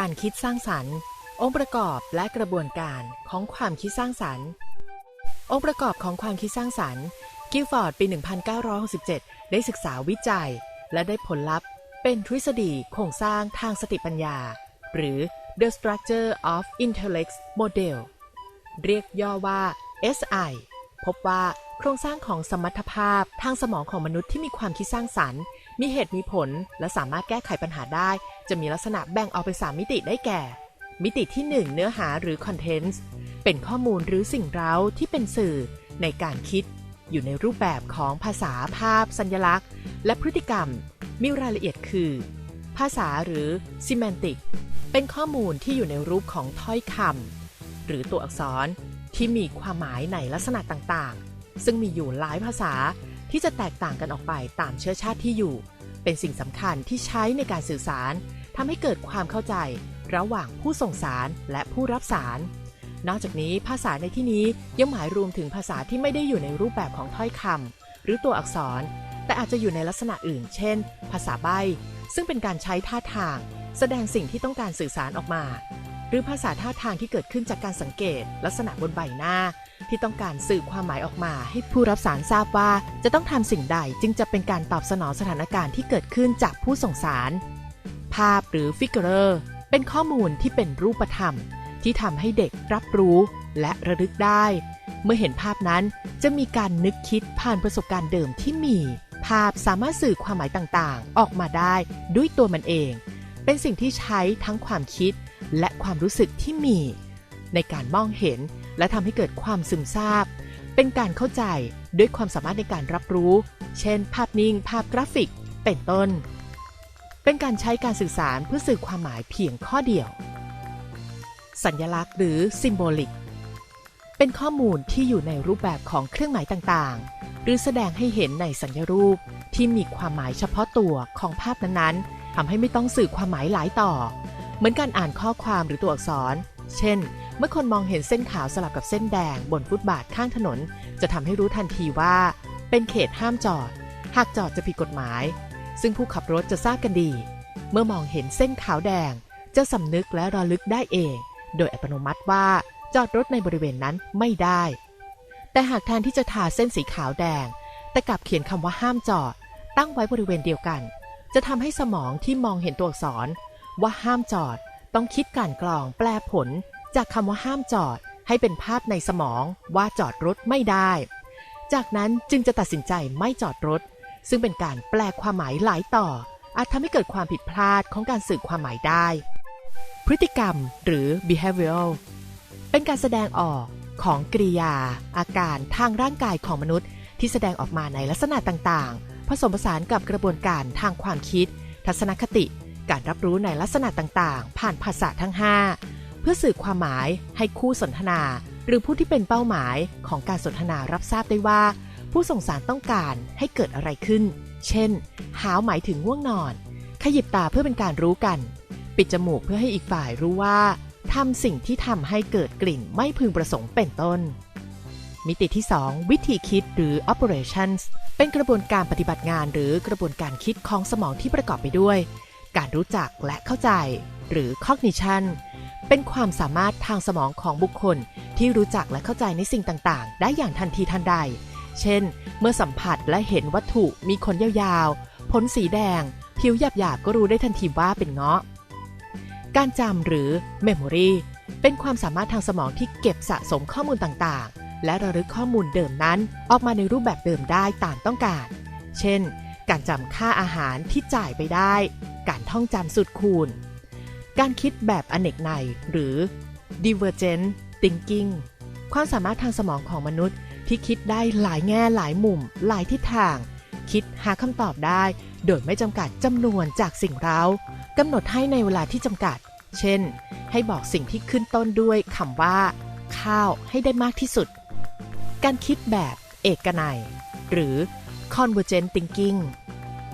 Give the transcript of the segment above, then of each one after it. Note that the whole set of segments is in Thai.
การคิดสร้างสรรค์ องค์ประกอบและกระบวนการของความคิดสร้างสรรค์ องค์ประกอบของความคิดสร้างสรรค์ กิลฟอร์ดปี 1967 ได้ศึกษาวิจัย และได้ผลลัพธ์ เป็นทฤษฎีโครงสร้างทางสติปัญญา หรือ The Structure of Intellect Model เรียกย่อว่า SI พบว่าโครงสร้างของสมรรถภาพทางสมองของมนุษย์ที่มีความคิดสร้างสรรค์ มีเหตุมีผลและสามารถแก้ไขปัญหาได้ จะมีลักษณะแบ่งออกเป็น3มิติได้แก่ มิติที่ 1 เนื้อหาหรือ contents เป็นข้อมูลหรือสิ่งเร้าที่เป็นสื่อในการคิด อยู่ในรูปแบบของภาษาภาพ สัญลักษณ์ และพฤติกรรม มีรายละเอียดคือ ภาษาหรือ semantic เป็นข้อมูลที่อยู่ในรูปของถ้อยคำหรือตัวอักษรที่มีความหมายในลักษณะต่างๆ ซึ่งมีอยู่หลายภาษาที่จะแตกต่างกันออกไปตามเชื้อชาติที่อยู่ เป็นสิ่งสำคัญที่ใช้ในการสื่อสาร ทำให้เกิดความเข้าใจ ระหว่างผู้ส่งสารและผู้รับสาร นอกจากนี้ภาษาในที่นี้ยังหมายรวมถึงภาษาที่ไม่ได้อยู่ในรูปแบบของถ้อยคำหรือตัวอักษร แต่อาจจะอยู่ในลักษณะอื่น เช่น ภาษาใบ้ซึ่งเป็นการใช้ท่าทาง แสดงสิ่งที่ต้องการสื่อสารออกมา หรือภาษาท่าทางที่เกิดขึ้นจากการสังเกต ลักษณะบนใบหน้า ที่ต้องการสื่อความหมายออกมา ให้ผู้รับสารทราบว่า จะต้องทำสิ่งใดจึงจะเป็นการตอบสนองสถานการณ์ที่เกิดขึ้นจากผู้ส่งสาร ภาพหรือฟิกเกอร์เป็นข้อมูลที่เป็นรูปธรรม ที่ทำให้เด็กรับรู้และระลึกได้ เมื่อเห็นภาพนั้นจะมีการนึกคิดผ่านประสบการณ์เดิมที่มี ภาพสามารถสื่อความหมายต่างๆ ออกมาได้ด้วยตัวมันเอง เป็นสิ่งที่ใช้ทั้งความคิดและความรู้สึกที่มี ในการมองเห็นและทำให้เกิดความซึมซาบ เป็นการเข้าใจด้วยความสามารถในการรับรู้ เช่น ภาพนิ่ง ภาพกราฟิก เป็นต้น เป็นการใช้การสื่อสารเพื่อสื่อความหมายเพียงข้อเดียว สัญลักษณ์หรือ symbolic เป็นข้อมูลที่อยู่ในรูปแบบของเครื่องหมายต่างๆ หรือแสดงให้เห็นในสัญรูปที่มีความหมายเฉพาะตัวของภาพนั้นๆทำให้ไม่ต้องสื่อความหมายหลายต่อ เหมือนการอ่านข้อความหรือตัวอักษร เช่น เมื่อคนมองเห็นเส้นขาวสลับกับเส้นแดง บนฟุตบาทข้างถนน จะทำให้รู้ทันทีว่า เป็นเขตห้ามจอด หากจอดจะผิดกฎหมาย ซึ่งผู้ขับรถจะทราบกันดี เมื่อมองเห็นเส้นขาวแดง จะสำนึกและระลึกได้เอง โดยอัตโนมัติว่าจอดรถในบริเวณนั้นไม่ได้ แต่หากแทนที่จะทาเส้นสีขาวแดง แต่กลับเขียนคำว่าห้ามจอด ตั้งไว้บริเวณเดียวกัน จะทำให้สมองที่มองเห็นตัวอักษร ว่าห้ามจอด ต้องคิดการกรองแปลผล จากคำว่าห้ามจอด ให้เป็นภาพในสมองว่าจอดรถไม่ได้ จากนั้นจึงจะตัดสินใจไม่จอดรถ ซึ่งเป็นการแปลความหมายหลายต่อ อาจทำให้เกิดความผิดพลาดของการสื่อความหมายได้ พฤติกรรมหรือ behavioral เป็นการแสดงออกของกริยา อาการทางร่างกายของมนุษย์ ที่แสดงออกมาในลักษณะต่างๆ ผสมผสานกับกระบวนการทางความคิด ทัศนคติ การรับรู้ในลักษณะต่างๆ ผ่านภาษาทั้ง 5 เพื่อสื่อความหมายให้คู่สนทนา หรือผู้ที่เป็นเป้าหมายของการสนทนารับทราบได้ว่า ผู้ส่งสารต้องการให้เกิดอะไรขึ้น เช่น หาวหมายถึงง่วงนอน ขยิบตาเพื่อเป็นการรู้กัน ปิดจมูกเพื่อให้อีกฝ่ายรู้ว่าทำสิ่งที่ทำให้เกิดกลิ่นไม่พึงประสงค์เป็นต้น มิติที่ 2 วิธีคิดหรือ operations เป็นกระบวนการปฏิบัติงานหรือกระบวนการคิดของสมองที่ประกอบไปด้วย การรู้จักและเข้าใจ หรือ cognition เป็นความสามารถทางสมองของบุคคลที่รู้จักและเข้าใจในสิ่งต่าง ๆ ได้อย่างทันทีทันใด เช่น เมื่อสัมผัสและเห็นวัตถุมีขนยาวๆ ผลสีแดง ผิวหยาบๆ ก็รู้ได้ทันทีว่าเป็นเงาะ การจำหรือ Memory เป็นความสามารถทางสมองที่เก็บสะสมข้อมูลต่างๆ และระลึกข้อมูลเดิมนั้น ออกมาในรูปแบบเดิมได้ตามต้องการ เช่น การจำค่าอาหารที่จ่ายไปได้ การท่องจำสุดคูณ การคิดแบบอเนกในหรือ Divergent Thinking ความสามารถทางสมองของมนุษย์ ที่คิดได้หลายแง่หลายมุม หลายทิศทาง คิดหาคำตอบได้ โดยไม่จำกัดจำนวนจากสิ่งเร้ากำหนดให้ในเวลาที่จำกัด เช่น ให้บอกสิ่งที่ขึ้นต้นด้วยคำว่า ข้าวให้ได้มากที่สุด การคิดแบบเอกนัย หรือ convergent thinking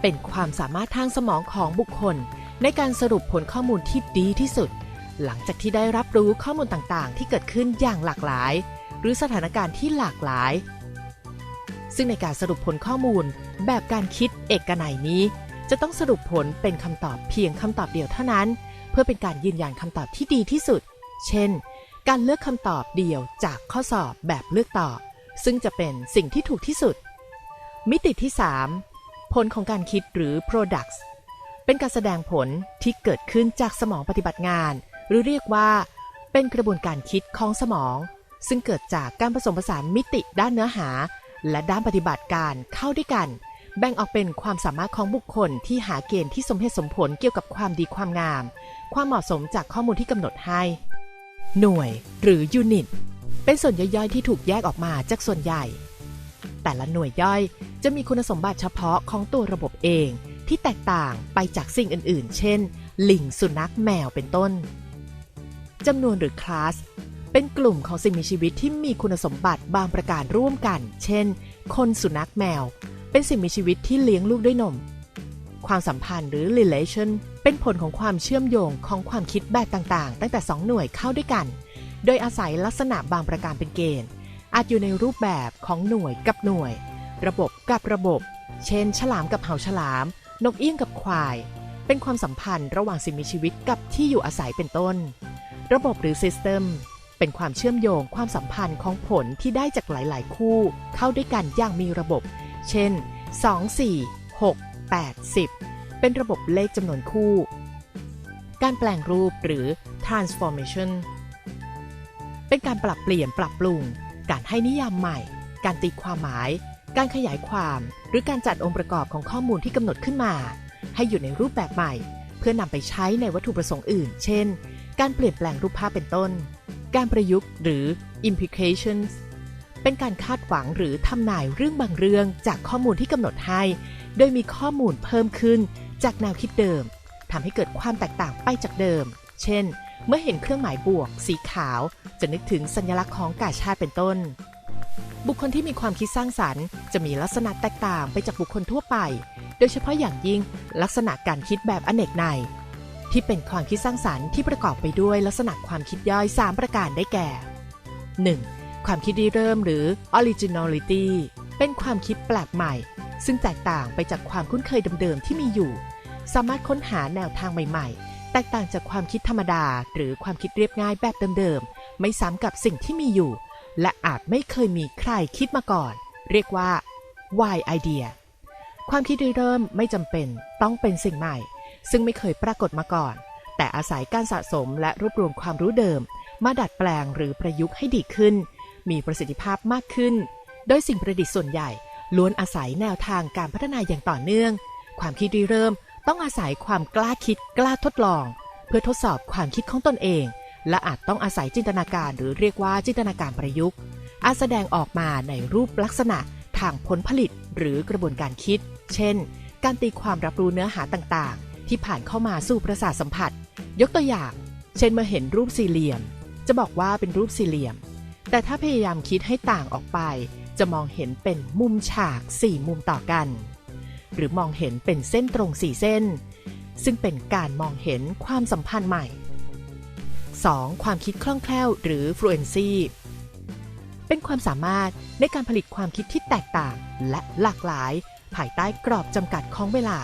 เป็นความสามารถทางสมองของบุคคล ในการสรุปผลข้อมูลที่ดีที่สุด หลังจากที่ได้รับรู้ข้อมูลต่างๆ ที่เกิดขึ้นอย่างหลากหลาย หรือสถานการณ์ที่หลากหลาย ซึ่งในการสรุปผลข้อมูลแบบการคิดเอกนัยนี้ จะต้องสรุปผลเป็นคำตอบเพียงคำตอบเดียวเท่านั้น เพื่อเป็นการยืนยันคำตอบที่ดีที่สุด เช่น การเลือกคำตอบเดียวจากข้อสอบแบบเลือกตอบ ซึ่งจะเป็นสิ่งที่ถูกที่สุด มิติที่ 3 ผลของการคิดหรือ products เป็นการแสดงผลที่เกิดขึ้นจากสมองปฏิบัติงาน หรือเรียกว่า เป็นกระบวนการคิดของสมอง ซึ่งเกิดจากการผสมผสานมิติด้านเนื้อหา และด้านปฏิบัติการเข้าด้วยกัน แบ่งออกเป็นความสามารถของบุคคลที่หาเกณฑ์ที่สมเหตุสมผลเกี่ยวกับความดีความงาม ความเหมาะสมจากข้อมูลที่กำหนดให้ หน่วย หรือยูนิต เป็นส่วนย่อยๆที่ถูกแยกออกมาจากส่วนใหญ่ แต่ละหน่วยย่อยจะมีคุณสมบัติเฉพาะของตัวระบบเองที่แตกต่างไปจากสิ่งอื่น ๆ เช่น ลิง สุนัข แมว เป็นต้น จำนวนหรือคลาส เป็นกลุ่มของสิ่งมีชีวิตที่มีคุณสมบัติบางประการร่วมกัน เช่น คนสุนัขแมว เป็นสิ่งมีชีวิตที่เลี้ยงลูกด้วยนม ความสัมพันธ์หรือ relation เป็นผลของความเชื่อมโยงของความคิดแบบต่างๆ ตั้งแต่ 2 หน่วยเข้าด้วยกัน โดยอาศัยลักษณะบางประการเป็นเกณฑ์ อาจอยู่ในรูปแบบของหน่วยกับหน่วย ระบบกับระบบ เช่น ฉลามกับเห่าฉลาม นกเอี้ยงกับควาย เป็นความสัมพันธ์ระหว่างสิ่งมีชีวิตกับที่อยู่อาศัยเป็นต้น ระบบหรือ System เป็นความเชื่อมโยงความสัมพันธ์ของผลที่ได้จากหลาย ๆ คู่ เข้าด้วยกันอย่างมีระบบ เช่น 2 4 6 8 10 เป็นระบบเลขจำนวนคู่ การแปลงรูปหรือ transformation เป็นการปรับเปลี่ยนปรับปรุง การให้นิยามใหม่ การตีความหมาย การขยายความ หรือการจัดองค์ประกอบของข้อมูลที่กำหนดขึ้นมา ให้อยู่ในรูปแบบใหม่ เพื่อนำไปใช้ในวัตถุประสงค์อื่น เช่น การเปลี่ยนแปลงรูปภาพเป็นต้น การประยุกต์หรือ implications เป็นการคาดหวังหรือทำนายเรื่องบางเรื่องจากข้อมูลที่กำหนดให้ โดยมีข้อมูลเพิ่มขึ้นจากแนวคิดเดิมทำให้เกิดความแตกต่างไปจากเดิม เช่น เมื่อเห็นเครื่องหมายบวก สีขาว จะนึกถึงสัญลักษณ์ของกาชาติเป็นต้น บุคคลที่มีความคิดสร้างสรรค์ จะมีลักษณะแตกต่างไปจากบุคคลทั่วไป โดยเฉพาะอย่างยิ่งลักษณะการคิดแบบอเนกใน ที่เป็นความคิดสร้างสรรค์ที่ประกอบไปด้วยลักษณะความคิดย่อย 3 ประการได้แก่ 1. ความคิดริเริ่มหรือ originality เป็นความคิดแปลกใหม่ ซึ่งแตกต่างไปจากความคุ้นเคยเดิมๆที่มีอยู่ สามารถค้นหาแนวทางใหม่ๆ แตกต่างจากความคิดธรรมดา หรือความคิดเรียบง่ายแบบเดิมๆ ไม่ซ้ำกับสิ่งที่มีอยู่ และอาจไม่เคยมีใครคิดมาก่อน เรียกว่า why idea ความคิดริเริ่มไม่จำเป็นต้องเป็นสิ่งใหม่ ซึ่งไม่เคยปรากฏมาก่อน แต่อาศัยการสะสมและรวบรวมความรู้เดิม มาดัดแปลงหรือประยุกต์ให้ดีขึ้น มีประสิทธิภาพมากขึ้น โดยสิ่งประดิษฐ์ส่วนใหญ่ ล้วนอาศัยแนวทางการพัฒนาอย่างต่อเนื่อง ความคิดริเริ่มต้องอาศัยความกล้าคิดกล้าทดลอง เพื่อทดสอบความคิดของตนเอง และอาจต้องอาศัยจินตนาการหรือเรียกว่าจินตนาการประยุกต์อาจแสดงออกมาในรูปลักษณะทางผลผลิตหรือกระบวนการคิด เช่น การตีความรับรู้เนื้อหาต่าง ที่ผ่านเข้ามาสู่ประสาทสัมผัส ยกตัวอย่าง เช่นมื่อเห็นรูปสี่เหลี่ยม จะบอกว่าเป็นรูปสี่เหลี่ยม แต่ถ้าพยายามคิดให้ต่างออกไป จะมองเห็นเป็นมุมฉากสี่มุมต่อกัน หรือมองเห็นเป็นเส้นตรงสี่เส้น ซึ่งเป็นการมองเห็นความสัมพันธ์ใหม่ 2. ความคิดคล่องแคล่วหรือ fluency เป็นความสามารถในการผลิตความคิดที่แตกต่างและหลากหลาย ภายใต้กรอบจำกัดของเวลา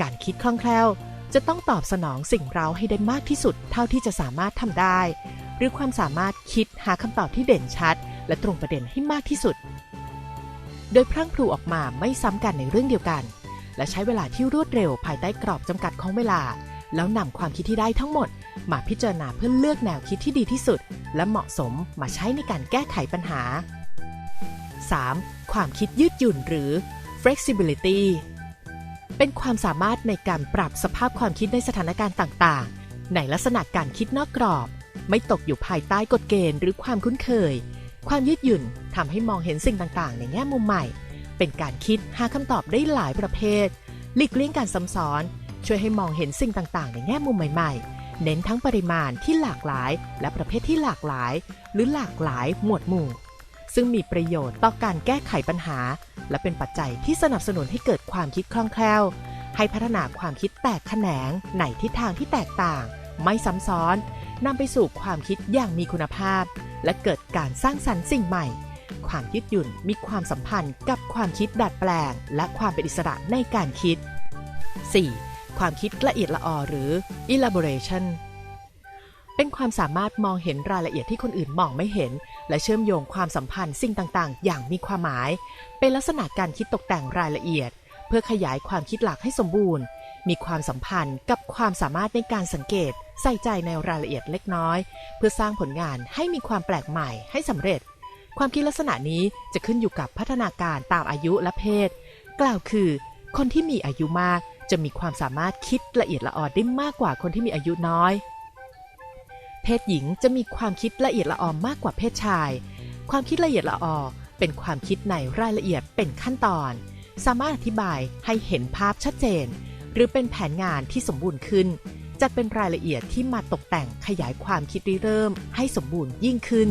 การคิดคล่องแคล่ว จะต้องตอบสนองสิ่งเราให้ได้มากที่สุดเท่าที่จะสามารถทำได้ หรือความสามารถคิดหาคำตอบที่เด่นชัด และตรงประเด็นให้มากที่สุด โดยพรั่งพรูออกมาไม่ซ้ำกันในเรื่องเดียวกัน และใช้เวลาที่รวดเร็วภายใต้กรอบจำกัดของเวลา แล้วนำความคิดที่ได้ทั้งหมด มาพิจารณาเพื่อเลือกแนวคิดที่ดีที่สุด และเหมาะสมมาใช้ในการแก้ไขปัญหา 3. ความคิดยืดหยุ่นหรือ flexibility เป็นความสามารถในการปรับสภาพความคิดในสถานการณ์ต่างๆ ในลักษณะการคิดนอกกรอบ ไม่ตกอยู่ภายใต้กฎเกณฑ์หรือความคุ้นเคย ความยืดหยุ่นทำให้มองเห็นสิ่งต่างๆ ในแง่มุมใหม่ เป็นการคิดหาคำตอบได้หลายประเภท หลีกเลี่ยงการซ้ำซ้อน ช่วยให้มองเห็นสิ่งต่างๆ ในแง่มุมใหม่ๆ เน้นทั้งปริมาณที่หลากหลาย และประเภทที่หลากหลาย หรือหลากหลายหมวดหมู่ ซึ่งมีประโยชน์ต่อการแก้ไขปัญหา และเป็นปัจจัยที่สนับสนุนให้เกิดความคิดคล่องแคล่ว ให้พัฒนาความคิดแตกแขนงในทิศทางที่แตกต่าง ไม่ซ้ำซ้อนนำไปสู่ความคิดอย่างมีคุณภาพ และเกิดการสร้างสรรค์สิ่งใหม่ ความยืดหยุ่นมีความสัมพันธ์กับความคิดดัดแปลง และความเป็นอิสระในการคิด 4. ความคิดละเอียดละออหรือ elaboration เป็นความสามารถมองเห็นรายละเอียดที่คนอื่นมองไม่เห็น และเชื่อมโยงความสัมพันธ์สิ่งต่างๆ อย่างมีความหมาย เป็นลักษณะการคิดตกแต่งรายละเอียด เพื่อขยายความคิดหลักให้สมบูรณ์ มีความสัมพันธ์กับความสามารถในการสังเกต ใส่ใจในรายละเอียดเล็กน้อย เพื่อสร้างผลงานให้มีความแปลกใหม่ให้สำเร็จ ความคิดลักษณะนี้จะขึ้นอยู่กับพัฒนาการตามอายุและเพศ กล่าวคือ คนที่มีอายุมากจะมีความสามารถคิดละเอียดละออดได้มากกว่าคนที่มีอายุน้อย เพศหญิงจะมีความคิดละเอียดละออมากกว่าเพศชาย ความคิดละเอียดละออเป็นความคิดในรายละเอียดเป็นขั้นตอน สามารถอธิบายให้เห็นภาพชัดเจน หรือเป็นแผนงานที่สมบูรณ์ขึ้น จัดเป็นรายละเอียดที่มาตกแต่งขยายความคิดริเริ่มให้สมบูรณ์ยิ่งขึ้น